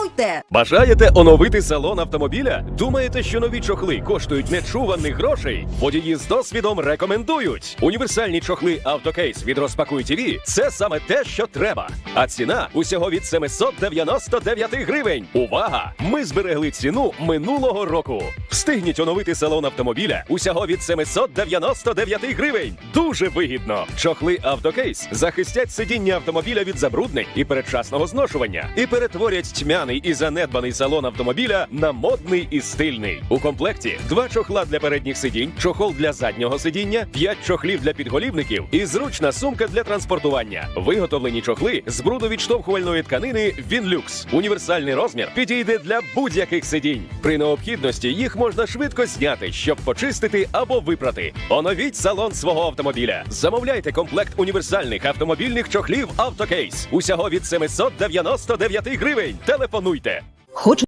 Телефонуйте! Бажаєте оновити салон автомобіля? Думаєте, що нові чохли коштують нечуваних грошей? Водії з досвідом рекомендують. Універсальні чохли автокейс від розпакуй ТВ – це саме те, що треба. А ціна усього від 799 гривень. Увага! Ми зберегли ціну минулого року. Встигніть оновити салон автомобіля усього від 799 гривень. Дуже вигідно. Чохли автокейс захистять сидіння автомобіля від забруднень і передчасного зношування і перетворять тьмяний і занедбаний салон автомобіля на модний і стильний. У комплекті два чохла для передніх сидінь, чохол для заднього сидіння, п'ять чохлів для підголівників і зручна сумка для транспортування. Виготовлені чохли з брудовідштовхувальної тканини Вінлюкс. Універсальний розмір підійде для будь-яких сидінь. При необхідності їх можна швидко зняти, щоб почистити або випрати. Оновіть салон свого автомобіля. Замовляйте комплект універсальних автомобільних чохлів Автокейс. Усього від 799 гривень. Телефонуйте. Хочу